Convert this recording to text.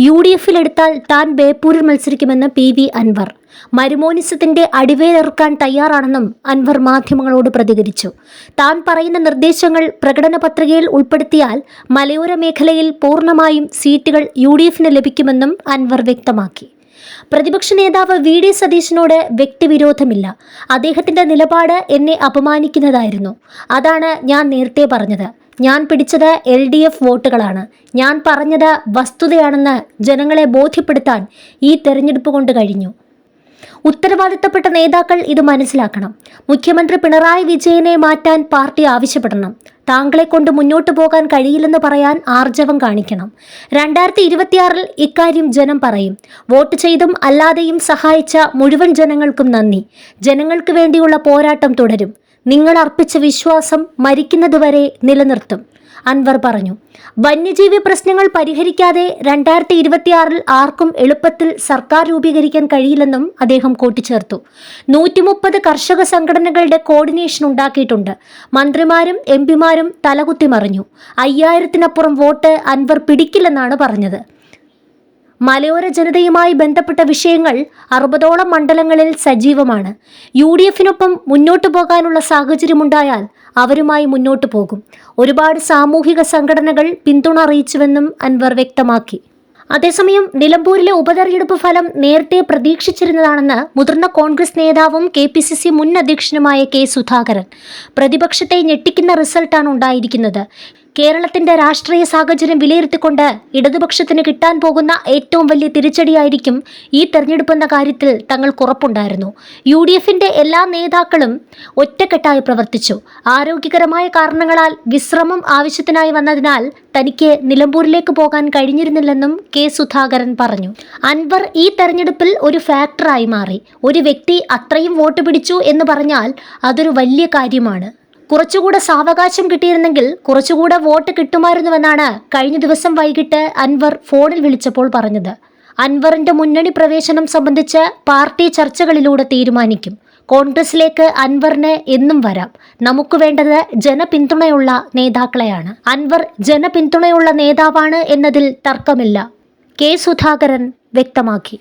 U D എഫിലെടുത്താൽ താൻ ബേപ്പൂരിൽ മത്സരിക്കുമെന്ന് പി വി അൻവർ. മരുമോനിസത്തിന്റെ അടിവേലിറക്കാൻ തയ്യാറാണെന്നും അൻവർ മാധ്യമങ്ങളോട് പ്രതികരിച്ചു. താൻ പറയുന്ന നിർദ്ദേശങ്ങൾ പ്രകടന പത്രികയിൽ ഉൾപ്പെടുത്തിയാൽ മലയോര മേഖലയിൽ പൂർണമായും സീറ്റുകൾ യു ഡി എഫിന് ലഭിക്കുമെന്നും അൻവർ വ്യക്തമാക്കി. പ്രതിപക്ഷ നേതാവ് വി ഡി സതീശനോട് വ്യക്തിവിരോധമില്ല. അദ്ദേഹത്തിന്റെ നിലപാട് എന്നെ അപമാനിക്കുന്നതായിരുന്നു. അതാണ് ഞാൻ നേരത്തെ പറഞ്ഞത്. ഞാൻ പിടിച്ചത് എൽ ഡി എഫ് വോട്ടുകളാണ്. ഞാൻ പറഞ്ഞത് വസ്തുതയാണെന്ന് ജനങ്ങളെ ബോധ്യപ്പെടുത്താൻ ഈ തെരഞ്ഞെടുപ്പ് കൊണ്ട് കഴിഞ്ഞു. ഉത്തരവാദിത്തപ്പെട്ട നേതാക്കൾ ഇത് മനസ്സിലാക്കണം. മുഖ്യമന്ത്രി പിണറായി വിജയനെ മാറ്റാൻ പാർട്ടി ആവശ്യപ്പെടണം. താങ്കളെ കൊണ്ട് മുന്നോട്ട് പോകാൻ കഴിയില്ലെന്ന് പറയാൻ ആർജവം കാണിക്കണം. രണ്ടായിരത്തി ഇരുപത്തിയാറിൽ ഇക്കാര്യം ജനം പറയും. വോട്ട് ചെയ്തും അല്ലാതെയും സഹായിച്ച മുഴുവൻ ജനങ്ങൾക്കും നന്ദി. ജനങ്ങൾക്ക് വേണ്ടിയുള്ള പോരാട്ടം തുടരും. നിങ്ങൾ അർപ്പിച്ച വിശ്വാസം മരിക്കുന്നതുവരെ നിലനിർത്തും. അൻവർ പറഞ്ഞു. വന്യജീവി പ്രശ്നങ്ങൾ പരിഹരിക്കാതെ രണ്ടായിരത്തി ഇരുപത്തിയാറിൽ ആർക്കും എളുപ്പത്തിൽ സർക്കാർ രൂപീകരിക്കാൻ കഴിയില്ലെന്നും അദ്ദേഹം കൂട്ടിച്ചേർത്തു. നൂറ്റി മുപ്പത് കർഷക സംഘടനകളുടെ കോർഡിനേഷൻ ഉണ്ടാക്കിയിട്ടുണ്ട്. മന്ത്രിമാരും എം പിമാരും തലകുത്തി മറിഞ്ഞു. അയ്യായിരത്തിനപ്പുറം വോട്ട് അൻവർ പിടിക്കില്ലെന്നാണ് പറഞ്ഞത്. മലയോര ജനതയുമായി ബന്ധപ്പെട്ട വിഷയങ്ങൾ അറുപതോളം മണ്ഡലങ്ങളിൽ സജീവമാണ്. യു ഡി എഫിനൊപ്പം മുന്നോട്ടു പോകാനുള്ള സാഹചര്യമുണ്ടായാൽ അവരുമായി മുന്നോട്ടു പോകും. ഒരുപാട് സാമൂഹിക സംഘടനകൾ പിന്തുണ അറിയിച്ചുവെന്നും അൻവർ വ്യക്തമാക്കി. അതേസമയം നിലമ്പൂരിലെ ഉപതെരഞ്ഞെടുപ്പ് ഫലം നേരത്തെ പ്രതീക്ഷിച്ചിരുന്നതാണെന്ന് മുതിർന്ന കോൺഗ്രസ് നേതാവും കെ പി സി സി മുൻ അധ്യക്ഷനുമായ കെ സുധാകരൻ. പ്രതിപക്ഷത്തെ ഞെട്ടിക്കുന്ന റിസൾട്ടാണ് ഉണ്ടായിരിക്കുന്നത്. കേരളത്തിന്റെ രാഷ്ട്രീയ സാഹചര്യം വിലയിരുത്തിക്കൊണ്ട് ഇടതുപക്ഷത്തിന് കിട്ടാൻ പോകുന്ന ഏറ്റവും വലിയ തിരിച്ചടിയായിരിക്കും ഈ തെരഞ്ഞെടുപ്പെന്ന കാര്യത്തിൽ തങ്ങൾക്ക് ഉറപ്പുണ്ടായിരുന്നു. യു ഡി എഫിന്റെ എല്ലാ നേതാക്കളും ഒറ്റക്കെട്ടായി പ്രവർത്തിച്ചു. ആരോഗ്യകരമായ കാരണങ്ങളാൽ വിശ്രമം ആവശ്യത്തിനായി വന്നതിനാൽ തനിക്ക് നിലമ്പൂരിലേക്ക് പോകാൻ കഴിഞ്ഞിരുന്നില്ലെന്നും കെ സുധാകരൻ പറഞ്ഞു. അൻവർ ഈ തെരഞ്ഞെടുപ്പിൽ ഒരു ഫാക്ടറായി മാറി. ഒരു വ്യക്തി അത്രയും വോട്ട് പിടിച്ചു എന്ന് പറഞ്ഞാൽ അതൊരു വലിയ കാര്യമാണ്. കുറച്ചുകൂടെ സാവകാശം കിട്ടിയിരുന്നെങ്കിൽ കുറച്ചുകൂടെ വോട്ട് കിട്ടുമായിരുന്നുവെന്നാണ് കഴിഞ്ഞ ദിവസം വൈകിട്ട് അൻവർ ഫോണിൽ വിളിച്ചപ്പോൾ പറഞ്ഞത്. അൻവറിന്റെ മുന്നണി പ്രവേശനം സംബന്ധിച്ച് പാർട്ടി ചർച്ചകളിലൂടെ തീരുമാനിക്കും. കോൺഗ്രസിലേക്ക് അൻവറിന് എന്നും വരാം. നമുക്ക് വേണ്ടത് ജനപിന്തുണയുള്ള നേതാക്കളെയാണ്. അൻവർ ജനപിന്തുണയുള്ള നേതാവാണ് എന്നതിൽ തർക്കമില്ല. കെ സുധാകരൻ വ്യക്തമാക്കി.